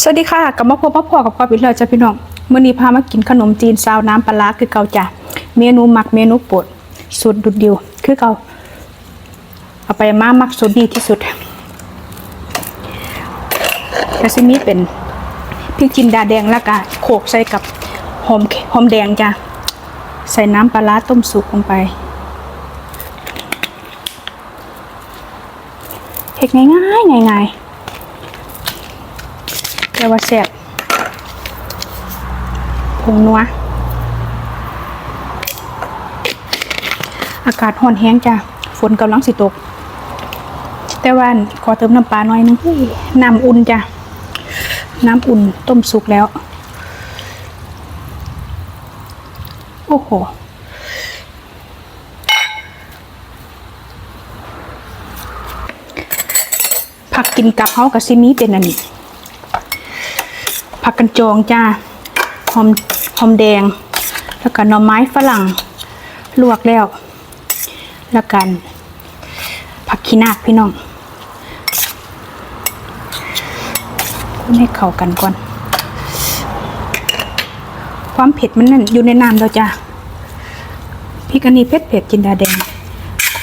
สวัสดีค่ะกลับมาพบมาพอกับพ่อพี่เลยจ้ะพี่น้องเมื้อนี้พามากินขนมจีนซาวน้ำปลาร้าคือเก่าจ้ะเมนูมักเมนูโปรดสูตรดุดเดียวคือเก่าเอาไปมามักสูตรดีที่สุดกระซิมีเป็นพริกจินดาแดงแล้วก็โขลกใส่กับหอมหอมแดงจ้ะใส่น้ำปลาร้าต้มสุกลงไปเฮ็ดง่ายๆง่ายๆ แต่ว่าแซ่บผงนัว อากาศร้อนแห้งจ้ะ ฝนกำลังสิตก แต่ว่าขอเติมน้ำปลาหน่อยนึงน้ำอุ่นจ้ะ น้ำอุ่นต้มสุกแล้ว โอ้โหผักกินกับเฮากับซิมีเป็นอันนี้ ผักกันจองจ้าหอมหอมแดง แล้วก็หน่อไม้ฝรั่ง ลวกแล้ว แล้วกัน ผักขี้นาคพี่น้องให้เข้ากันก่อน ความเผ็ดมันนั่นอยู่ในน้ำแล้วจ้าพริกอันนี้เผ็ดเผ็ดจินดาแดง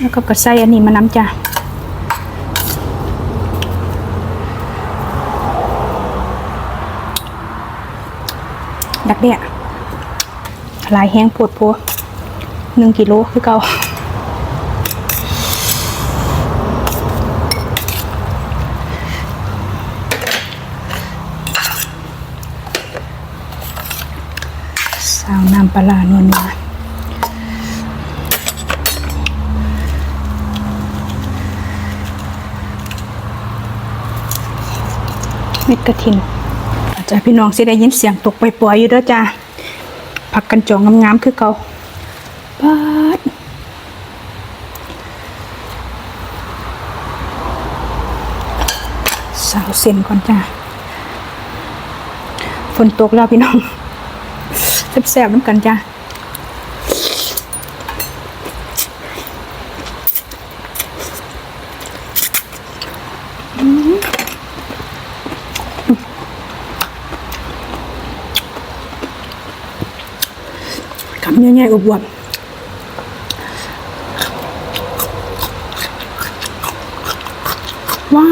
แล้วก็กระไซอันนี้มาน้ำจ้า ดักเดี่ยลายแห้งปวดพัวหนึ่งกิโลคือเก่าสาวน้ำปลาร้านวลมาเม็ดกระถิน จาพี่น้องสิได้ยินเสียงตกไปปล่อยอยู่ด้วยจ้าผักกันจองงามๆคือเขาปาดสาวเส้นก่อนจ้าฝนตกแล้วพี่น้องแซ่บๆน้ำกันจ้า คำใหญ่ๆอวบๆว้า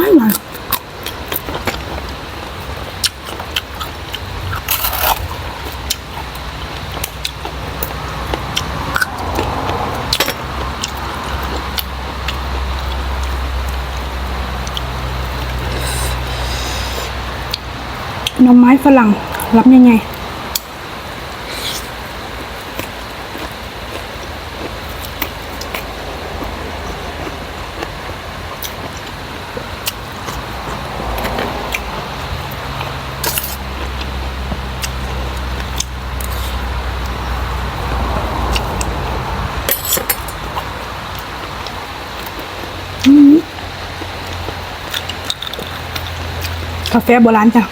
านหน่อไม้ฝรั่งรับยังไงกาแฟโบราณจ้ะ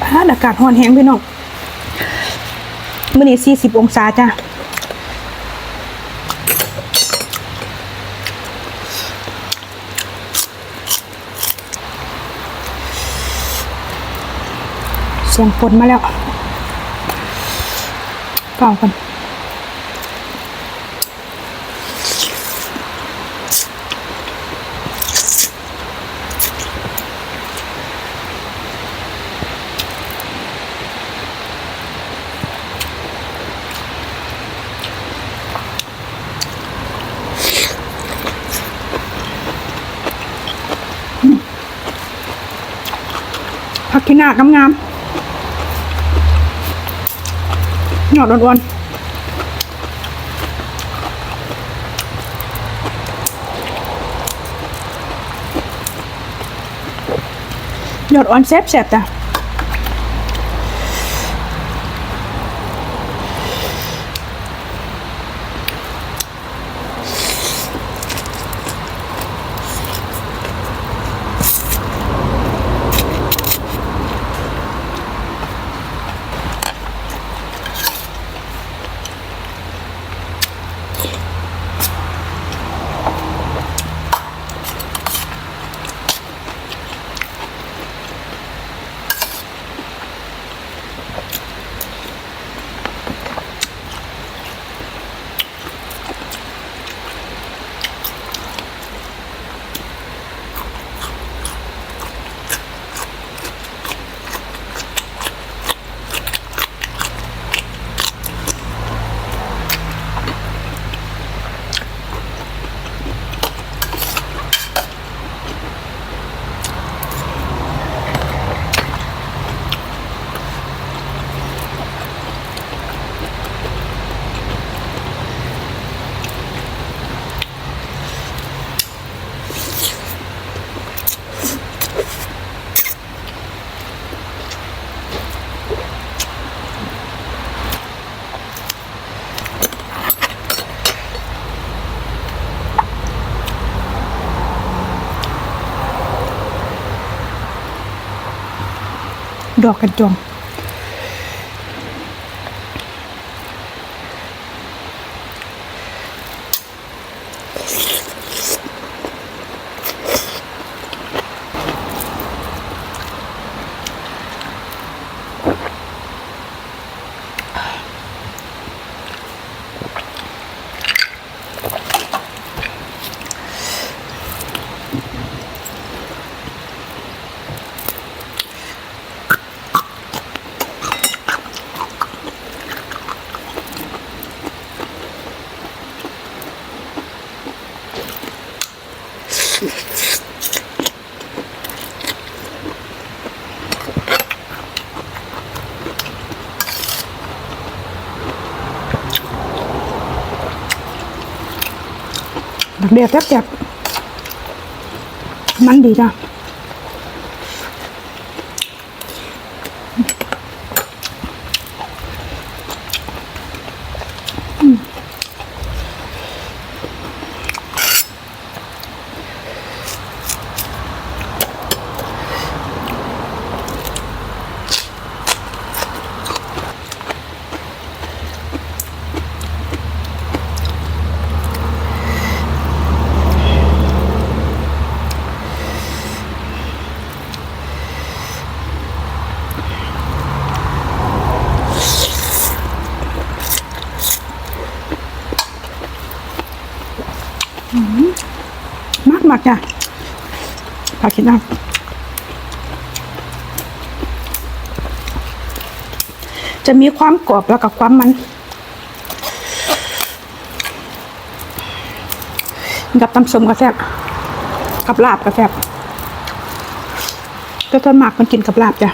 บ้าอากาศร้อนแห้งพี่น้องมื่อนี้สี่สิบองศาจ้ะเสียงฝนมาแล้วเป่ากัน ผักขี้หนากงามๆหยอดอ่อนๆหยอดอ่อนแซ่บๆจ้ะ ด อกกันจองดักเดียแซ่บๆมันดีจ้ะ มักจ้ะพากิ้นะจะมีความกรอบแล้วกับความมันกับตำสมกระแซบกับลาบกระแซบก็ต้นหมากมันกินกับลาบจ้ะ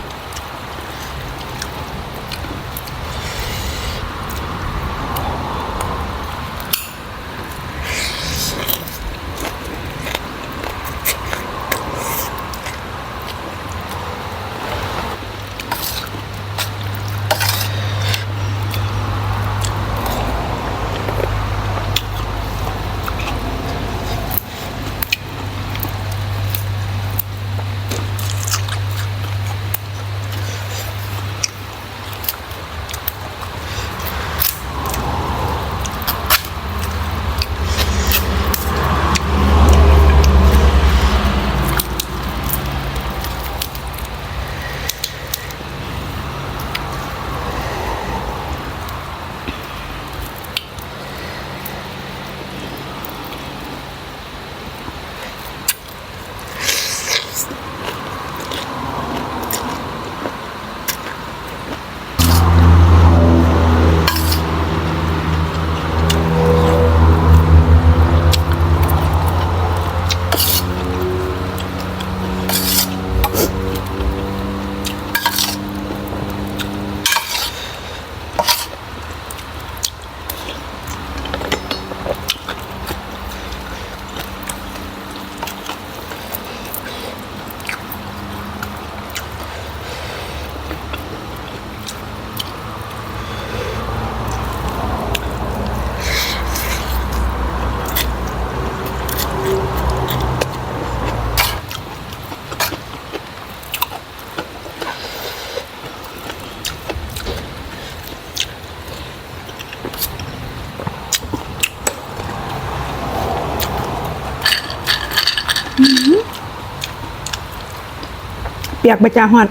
ปียกไปจ้าฮอด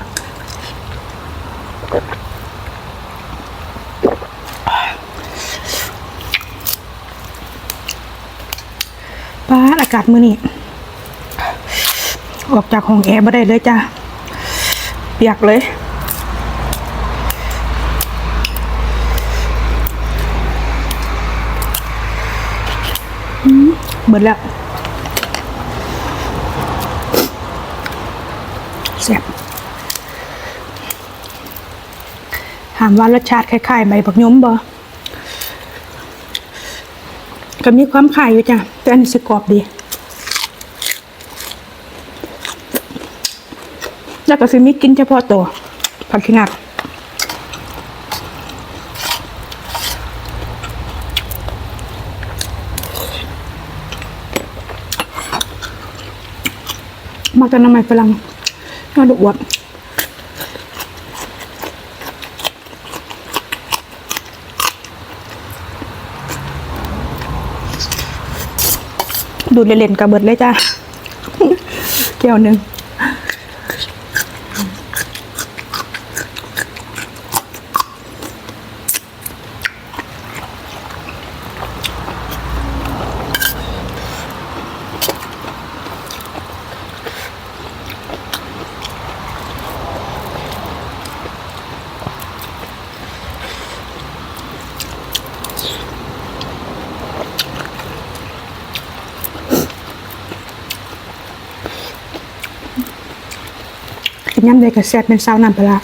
ป้าอากาศมือนี้ออกจากห้องแอร์ไม่ได้เลยจ้าเปียกเลยอืมเบิดแล้ว แซ่บถามว่ารสชาติคล้ายๆใบบักยมบ่ก็มีความคล้ายอยู่จ้ะ แต่อันนี้สิกรอบดี แล้วก็สิมีกินเฉพาะตัว ผักขี้งักมาจากน้ำมันฝรั่ง น่าดุวับดูเล่นๆกระเบิดเลยจ้าแก้วหนึ่ง กินย่ำเลยกับแซ่บเป็นซาวน้ำปลาร้า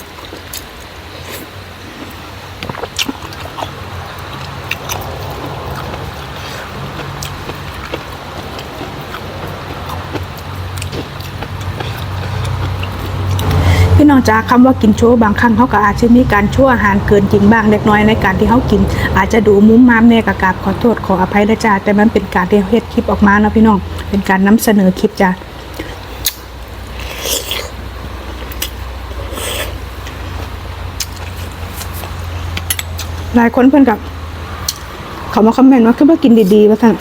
พี่น้องจ๋าคำว่ากินโชว์บางครั้งเขาก็อาจจะมีการชั่วอาหารเกินจริงบ้างเล็กน้อยในการที่เขากิน อาจจะดูมุ้มมามแน่กะกาบขอโทษขออภัยนะจ้าแต่มันเป็นการที่เฮ็ดคลิปออกมาเนาะพี่น้องเป็นการนำเสนอคลิปจ้า หลายคนเพื่อนกับ เขามาคอมเมนต์ว่าคือว่ากินดีๆว่าท่าน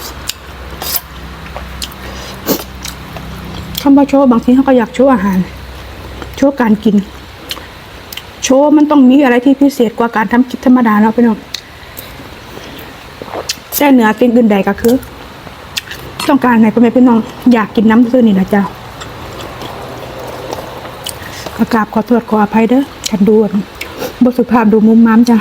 คำว่าโชว์บางทีเขาก็อยากโชว์อาหาร โชว์การกิน โชว์มันต้องมีอะไรที่พิเศษกว่าการทำคลิปธรรมดาเนาะพี่น้องแช่เหนือกินอื่นใดก็คือ ต้องการไหนพ่อแม่พี่น้องอยากกินน้ำซื่อนี่นะเจ้าขอกราบขอโทษขออภัยเด้อกันดูบทสุภาพดูมุมม้ามจ้ะ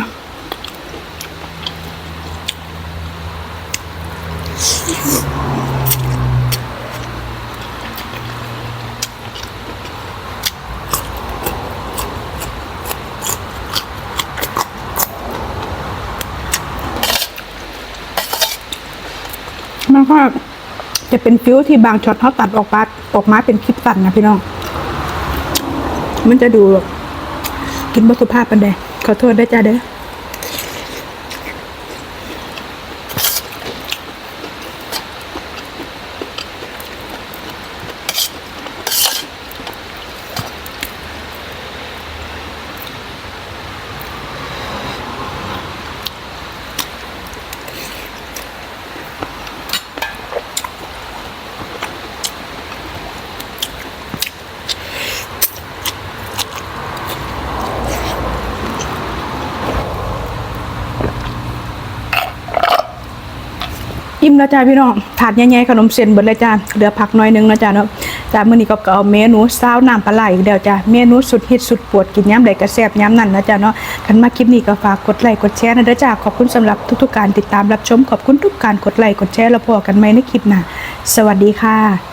มันก็จะเป็นฟิวที่บางช็อตเขาตัดออกมาออกมาเป็นคลิปสั้นนะพี่น้อง มันจะดูกินบสุภาพปันใดขอโทษได้จ้าเด้อ อิ่มแล้วจ้าพี่น้องถาดใหญ่ๆขนมเส้นเบิดเลยจ้าเหลือผักหน้อยนึงนะจ้าเนาะจ้ามื้อนี้ก็เอาเมนูซาวน้ำปลาไหลอีกแล้วจ้าเมนูสุดฮิตสุดปวดกินย้ำใดก็แซ่บย้ำนั่นนะจ้าเนาะคันมาคลิปนี้ก็ฝากกดไลค์กดแชร์นะเด้อจ้าขอบคุณสำหรับทุกๆการติดตามรับชมขอบคุณทุกการกดไลค์กดแชร์แล้วพอกันไหมในคลิปหน้าสวัสดีค่ะ